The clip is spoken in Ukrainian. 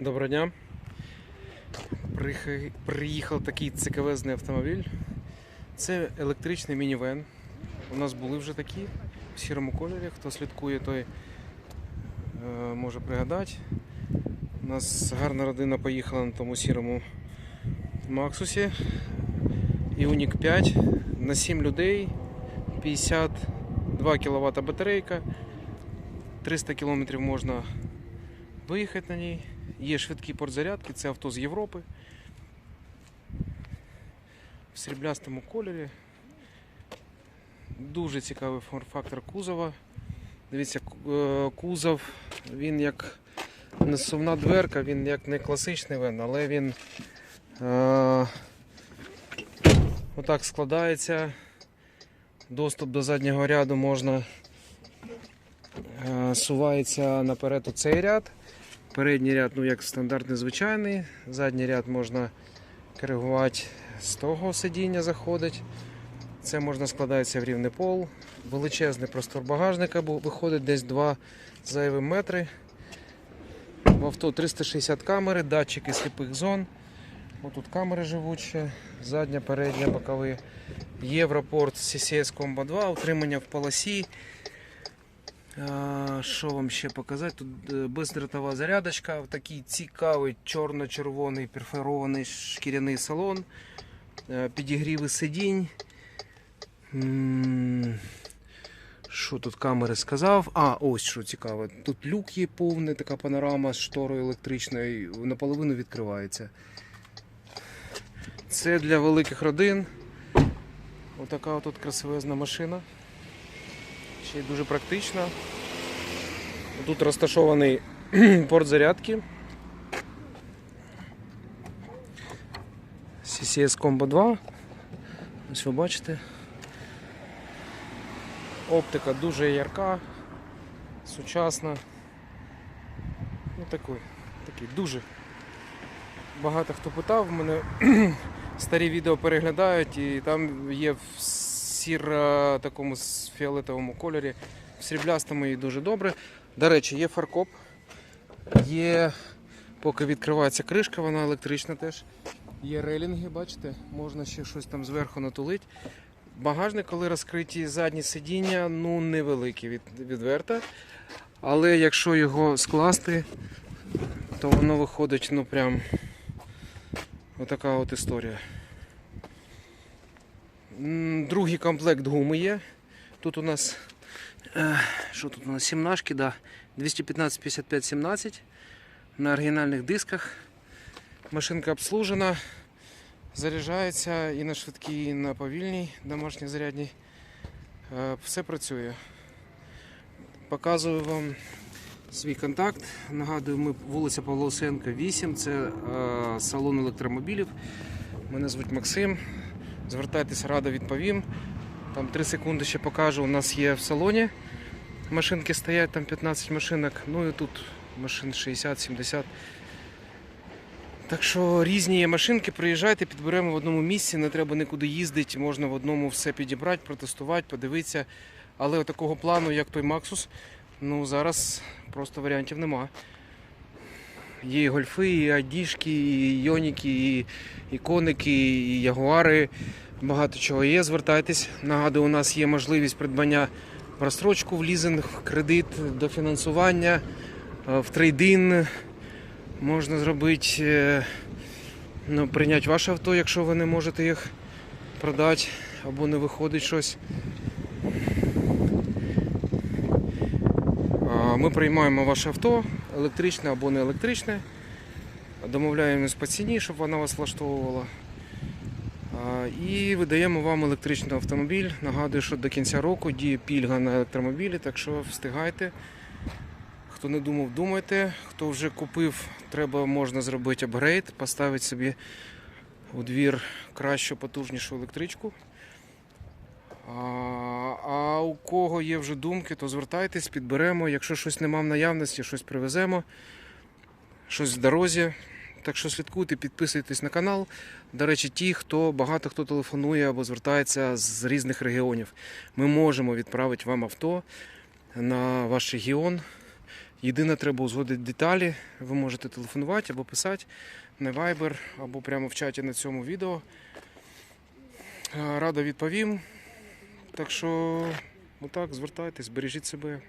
Доброго дня. Приїхав, такий цікавезний автомобіль. Це електричний мінівен. У нас були вже такі в сірому кольорі. Хто слідкує, той е, може пригадати. У нас гарна родина поїхала на тому сірому Максусі. Іунік 5 на 7 людей, 52 кВт батарейка, 300 км можна виїхати на ній. Є швидкі портзарядки, це авто з Європи. В сріблястому кольорі. Дуже цікавий форм-фактор кузова. Дивіться, е, кузов, він як несувна дверка, він як не класичний вен, але він е, отак складається. Доступ до заднього ряду можна е, сувається наперед у цей ряд. Передній ряд, ну як стандартний звичайний. Задній ряд можна коригувати з того сидіння заходить. Це можна складається в рівний пол. Величезний простор багажника виходить десь 2 зайві метри. В авто 360 камери, датчики сліпих зон. Отут камери живучі, задня, передня, бокові. Європорт CCS Combo 2, утримання в полосі. Що вам ще показати? Тут е, бездротова зарядочка, такий цікавий чорно-червоний перфорований шкіряний салон, е, підігріви сидінь. Що тут камери сказав? А, ось що цікаве. Тут люк є повний, така панорама з шторою електричною, наполовину відкривається. Це для великих родин. Отака тут красивезна машина. Ще й дуже практична. Тут розташований порт зарядки. CCS Combo 2. Ось ви бачите. Оптика дуже ярка, сучасна. Ну такий, такий дуже. Багато хто питав, мене старі відео переглядають і там є в сіро такому с- фіолетовому кольорі, в сріблястому і дуже добре. До речі, є фаркоп, є, поки відкривається кришка, вона електрична теж. Є релінги, бачите, можна ще щось там зверху натулити. Багажник, коли розкриті задні сидіння, ну невеликі від, відверто. Але якщо його скласти, то воно виходить, ну прям отака от історія. Другий комплект гуми є. Тут у нас е, що тут у нас? Сімнашки, да. 215 55 17 на оригінальних дисках. Машинка обслужена, заряджається і на швидкій, і на повільній домашній зарядній. Е, Все працює. Показую вам свій контакт. Нагадую, ми вулиця Павла Лосенка, 8. Це е, салон електромобілів. Мене звуть Максим. Звертайтеся, радо відповім. Там 3 секунди ще покажу. У нас є в салоні. Машинки стоять, там 15 машинок. Ну і тут машин 60-70. Так що різні є машинки, приїжджайте, підберемо в одному місці, не треба нікуди їздити, можна в одному все підібрати, протестувати, подивитися. Але такого плану, як той Maxus, ну зараз просто варіантів нема. Є і гольфи, і айдішки, і йоніки, і, і і ягуари. Багато чого є. Звертайтесь. Нагадую, у нас є можливість придбання в в лізинг, в кредит, до фінансування, е, в трейдин. Можна зробити, е, ну, прийняти ваше авто, якщо ви не можете їх продати або не виходить щось. А, Ми приймаємо ваше авто, електричне або не електричне. Домовляємось по ціні, щоб вона вас влаштовувала. І видаємо вам електричний автомобіль. Нагадую, що до кінця року діє пільга на електромобілі, так що встигайте. Хто не думав, думайте. Хто вже купив, треба можна зробити апгрейд, поставити собі у двір кращу, потужнішу електричку. А, у кого є вже думки, то звертайтесь, підберемо. Якщо щось нема в наявності, щось привеземо, щось в дорозі. Так що слідкуйте, підписуйтесь на канал. До речі, ті, хто багато хто телефонує або звертається з різних регіонів. Ми можемо відправити вам авто на ваш регіон. Єдине, треба узгодити деталі. Ви можете телефонувати або писати на Viber, або прямо в чаті на цьому відео. Е, Радо відповім. Так що, отак, звертайтесь, бережіть себе.